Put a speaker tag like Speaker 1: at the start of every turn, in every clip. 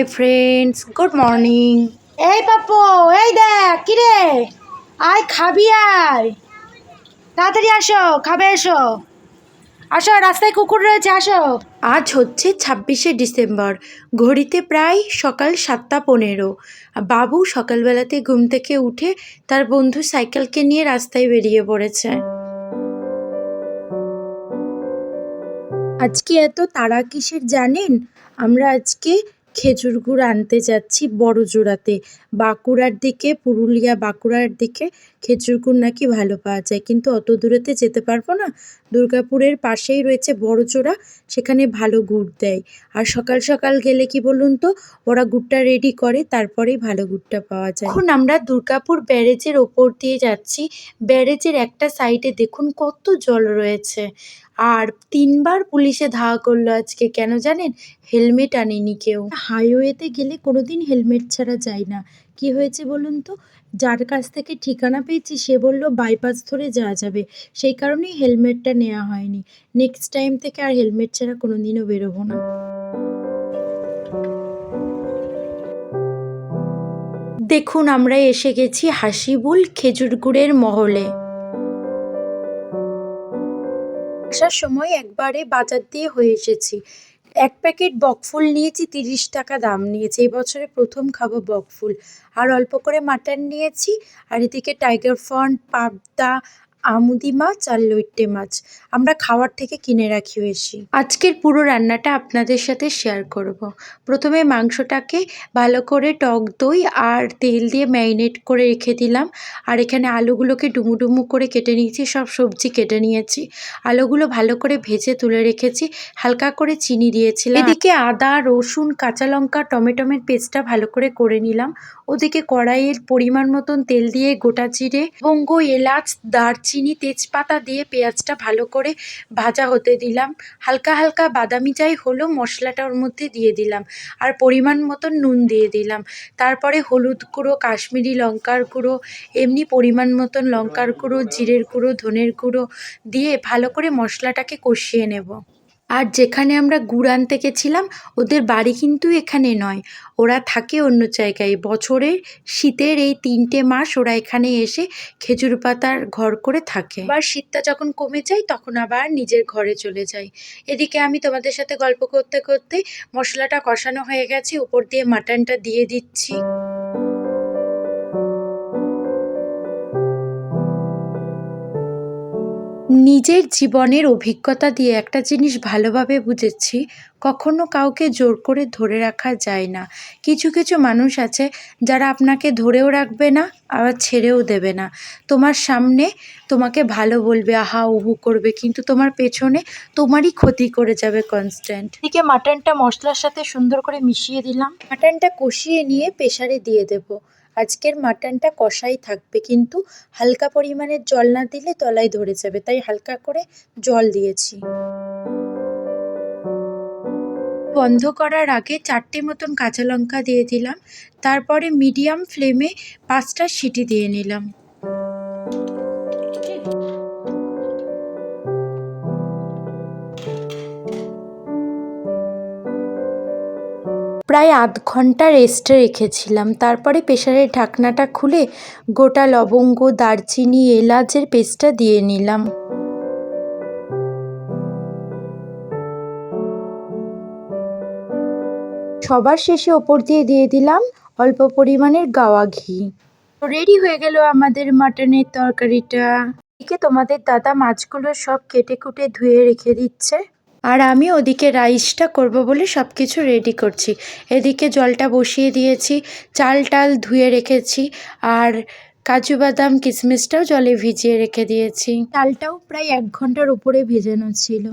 Speaker 1: Hi friends good morning
Speaker 2: এই পাপ্পু এই দেখ কিরে আয় খাবি আয় তাড়াতাড়ি আসো খাবে এসো আসো রাস্তায় কুকুর রয়েছে আসো
Speaker 1: আজ হচ্ছে ছাব্বিশে ডিসেম্বর। ঘড়িতে প্রায় সকাল সাতটা পনেরো। বাবু সকালবেলাতে ঘুম থেকে উঠে তার বন্ধু সাইকেলকে নিয়ে রাস্তায় বেরিয়ে পড়েছে। আজকে এত তারা কিসের জানেন? আমরা আজকে খেজুর গুড় আনতে যাচ্ছি বড় জোড়াতে বাঁকুড়ার দিকে, পুরুলিয়া বাঁকুড়ার দিকে খেজুর গুড় নাকি ভালো পাওয়া যায়। কিন্তু অত দূরেতে যেতে পারব না। দুর্গাপুরের পাশেই রয়েছে বড় জোড়া সেখানে ভালো গুড় দেয়। আর সকাল সকাল গেলে কি বলুন তো, ওরা গুড়টা রেডি করে, তারপরেই ভালো গুড়টা পাওয়া যায়। এখন আমরা দুর্গাপুর ব্যারেজের ওপর দিয়ে যাচ্ছি। ব্যারেজের একটা সাইডে দেখুন কত জল রয়েছে। আর তিনবার পুলিশে ধাওয়া করল আজকে, কেন জানেন? হেলমেট আনেনি কেউ। হাইওয়েতে গেলে কোনোদিন হেলমেট ছাড়া যায় না। কি হয়েছে বলুন তো? যার কাছ থেকে ঠিকানা পেয়েছি, সে বলল বাইপাস ধরে যাওয়া যাবে। সেই কারণেই হেলমেটটা নেওয়া হয়নি। নেক্সট টাইম থেকে আর হেলমেট ছাড়া কোনোদিনও বেরোবো না। দেখুন, আমরা এসে গেছি হাসিবুল খেজুর গুড়ের মহলে। আসার সময় একবারে বাজার দিয়ে হয়ে এসেছি। এক প্যাকেট বকফুল নিয়েছি, তিরিশ টাকা দাম নিয়েছি। এবছরে বছরে প্রথম খাব বকফুল আর অল্প করে মাটন নিয়েছি, আর এদিকে টাইগার ফন্ট পাবদা আমুদি মাছ আর লইট্টে মাছ। আমরা খাওয়ার থেকে কিনে রাখি বেশি। আজকের পুরো রান্নাটা আপনাদের সাথে শেয়ার করব। প্রথমে মাংসটাকে ভালো করে টক দই আর তেল দিয়ে ম্যারিনেট করে রেখে দিলাম। আর এখানে আলুগুলোকে ডুমু ডুমু করে কেটে নিয়েছি, সব সবজি কেটে নিয়েছি। আলুগুলো ভালো করে ভেজে তুলে রেখেছি। হালকা করে চিনি দিয়েছিলাম। এদিকে আদা, রসুন, কাঁচা লঙ্কা, টমেটোমের পেস্টটা ভালো করে করে নিলাম। ওদিকে কড়াইয়ের পরিমাণ মতন তেল দিয়ে গোটা জিরে বঙ্গ এলাচ, দারচিনি তেজপাতা দিয়ে পেঁয়াজটা ভালো করে ভাজা হতে দিলাম। হালকা হালকা বাদামি যাই হলো, মশলাটা ওর মধ্যে দিয়ে দিলাম। আর পরিমাণ মতন নুন দিয়ে দিলাম। তারপরে হলুদ গুঁড়ো, কাশ্মীরি লঙ্কার গুঁড়ো, এমনি পরিমাণ মতন লঙ্কার গুঁড়ো, জিরের গুঁড়ো, ধনের গুঁড়ো দিয়ে ভালো করে মশলাটাকে কষিয়ে নেব। আর যেখানে আমরা গুড় আনতে গেছিলাম ওদের বাড়ি কিন্তু এখানে নয়। ওরা থাকে অন্য জায়গায়। বছরের শীতের এই তিনটে মাস ওরা এখানে এসে খেজুর পাতার ঘর করে থাকে। আবার শীতটা যখন কমে যায়, তখন আবার নিজের ঘরে চলে যায়। এদিকে আমি তোমাদের সাথে গল্প করতে করতে মশলাটা কষানো হয়ে গেছে। উপর দিয়ে মাটনটা দিয়ে দিচ্ছি। নিজের জীবনের অভিজ্ঞতা দিয়ে একটা জিনিস ভালোভাবে বুঝেছি কখনো কাউকে জোর করে ধরে রাখা যায় না। কিছু কিছু মানুষ আছে যারা আপনাকে ধরেও রাখবে না আবার ছেড়েও দেবে না। তোমার সামনে তোমাকে ভালো বলবে আহা উহু করবে। কিন্তু তোমার পেছনে তোমারই ক্ষতি করে যাবে কনস্ট্যান্ট এদিকে মাটনটা মশলার সাথে সুন্দর করে মিশিয়ে দিলাম। মাটনটা কষিয়ে নিয়ে প্রেশারে দিয়ে দেবো। আজকের মাটনটা কষাই থাকবে, কিন্তু হালকা পরিমাণে জল না দিলে তলায় ধরে যাবে, তাই হালকা করে জল দিয়েছি। বন্ধ করার আগে চারটে মতন কাঁচা লঙ্কা দিয়ে দিলাম, তারপরে মিডিয়াম ফ্লেমে পাঁচটা সিটি দিয়ে নিলাম। প্রায় আধ ঘণ্টা রেস্টে রেখেছিলাম। তারপরে প্রেশারের ঢাকনাটা খুলে গোটা লবঙ্গ, দারচিনি, এলাচের পেস্টটা দিয়ে নিলাম। সবার শেষে ওপর দিয়ে দিয়ে দিলাম অল্প পরিমাণের গাওয়া ঘি। রেডি হয়ে গেল আমাদের মাটনের তরকারিটা। এদিকে তোমাদের দাদা মাছগুলো সব কেটে কুটে ধুয়ে রেখে দিচ্ছে। আর আমি ওদিকে রাইসটা করব বলে সব কিছু রেডি করছি। এদিকে জলটা বসিয়ে দিয়েছি, চাল টাল ধুয়ে রেখেছি আর কাজু বাদাম কিশমিশটাও জলে ভিজিয়ে রেখে দিয়েছি। চালটাও প্রায় এক ঘণ্টার উপরে ভেজানো ছিল।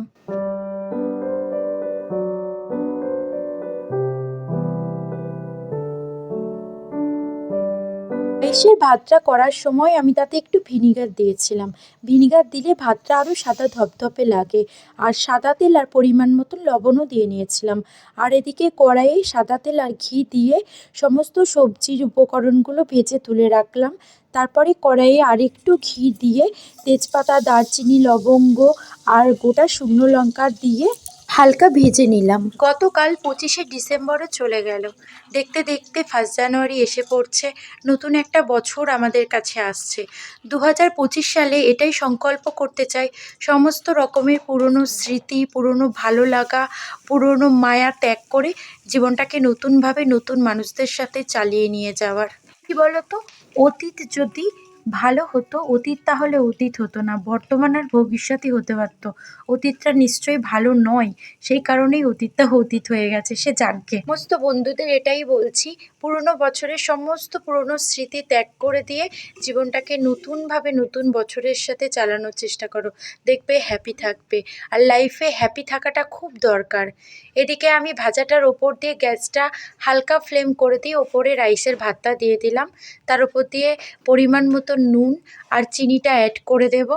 Speaker 1: রাইসের ভাতটা করার সময় আমি তাতে একটু ভিনিগার দিয়েছিলাম। ভিনিগার দিলে ভাতটা আরও সাদা ধপধপে লাগে। আর সাদা তেল আর পরিমাণ মতো লবণও দিয়ে নিয়েছিলাম। আর এদিকে কড়াইয়ে সাদা তেল আর ঘি দিয়ে সমস্ত সবজির উপকরণগুলো ভেজে তুলে রাখলাম। তারপরে কড়াইয়ে আরেকটু ঘি দিয়ে তেজপাতা, দারচিনি, লবঙ্গ আর গোটা শুকনো লঙ্কা দিয়ে হালকা ভেজে নিলাম। গতকাল পঁচিশে ডিসেম্বরে চলে গেল। দেখতে দেখতে ফার্স্ট জানুয়ারি এসে পড়ছে। নতুন একটা বছর আমাদের কাছে আসছে। দু হাজার পঁচিশ সালে এটাই সংকল্প করতে চাই। সমস্ত রকমের পুরনো স্মৃতি, পুরনো ভালো লাগা, পুরনো মায়া ত্যাগ করে জীবনটাকে নতুনভাবে নতুন মানুষদের সাথে চালিয়ে নিয়ে যাওয়ার। কি বলতো? অতীত যদি ভালো হতো, অতীত তাহলে অতীত হতো না, বর্তমান আর ভবিষ্যৎই হতে পারতো। অতীতটা নিশ্চয়ই ভালো নয়, সেই কারণেই অতীতটা অতীত হয়ে গেছে, সে যাকগে। সমস্ত বন্ধুদের এটাই বলছি, পুরনো বছরের সমস্ত পুরনো স্মৃতি ত্যাগ করে দিয়ে জীবনটাকে নতুনভাবে নতুন বছরের সাথে চালানোর চেষ্টা করো। দেখবে হ্যাপি থাকবে, আর লাইফে হ্যাপি থাকাটা খুব দরকার। এদিকে আমি ভাজাটার ওপর দিয়ে গ্যাসটা হালকা ফ্লেম করে দিয়ে ওপরে রাইসের ভাতটা দিয়ে দিলাম। তার উপর দিয়ে পরিমাণ মতো নুন আর চিনিটা অ্যাড করে দেব।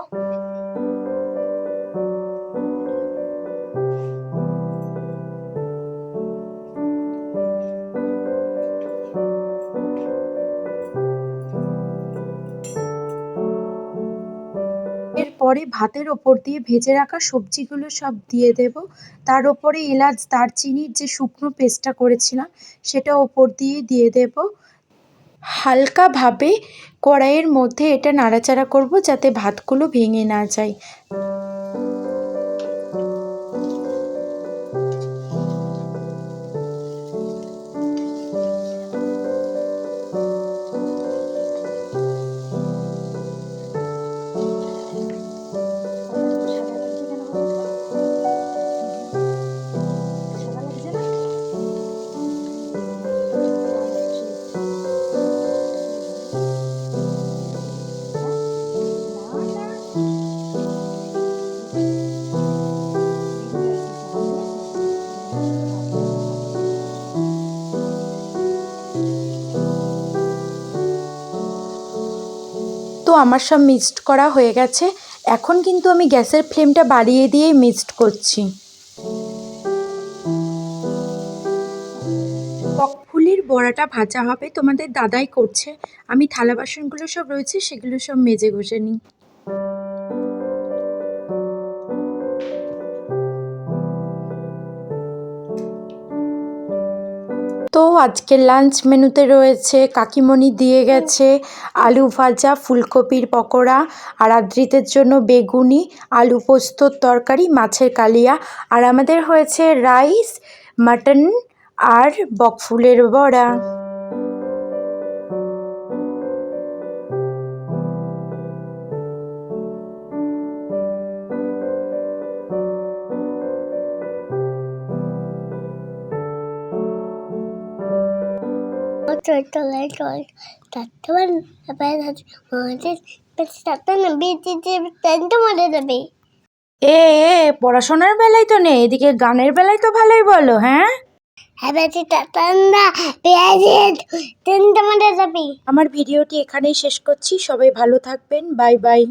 Speaker 1: এরপরে ভাতের ওপর দিয়ে ভেজে রাখা সবজিগুলো সব দিয়ে দেব। তার ওপরে এলাচ, দারচিনির যে শুকনো পেস্টটা করেছিলাম, সেটা ওপর দিয়ে দিয়ে দেব। হালকাভাবে কড়াইয়ের মধ্যে এটা নাড়াচাড়া করব যাতে ভাতগুলো ভেঙে না যায়। তো আমার সব মিক্সড করা হয়ে গেছে। এখন কিন্তু আমি গ্যাসের ফ্লেমটা বাড়িয়ে দিয়েই মিক্সড করছি। বকফুলির বড়াটা ভাজা হবে, তোমাদের দাদাই করছে। আমি থালা বাসনগুলো সব রয়েছে, সেগুলো সব মেজে ঘষে নিই। তো আজকের লাঞ্চ মেনুতে রয়েছে কাকিমণি দিয়ে গেছে, আলু ভাজা, ফুলকপির পকোড়া, আর আদ্রিতের জন্য বেগুনি, আলু পোস্তর তরকারি, মাছের কালিয়া, আর আমাদের হয়েছে রাইস, মাটন, আর বকফুলের বড়া।
Speaker 3: চলে মহাদেশ না বেঁচে মরে যাবে।
Speaker 1: এ এ পড়াশোনার বেলায় তো নেই এদিকে গানের বেলায় তো ভালোই বলো হ্যাঁ? আমার ভিডিওটি এখানেই শেষ করছি সবাই ভালো থাকবেন বাই বাই।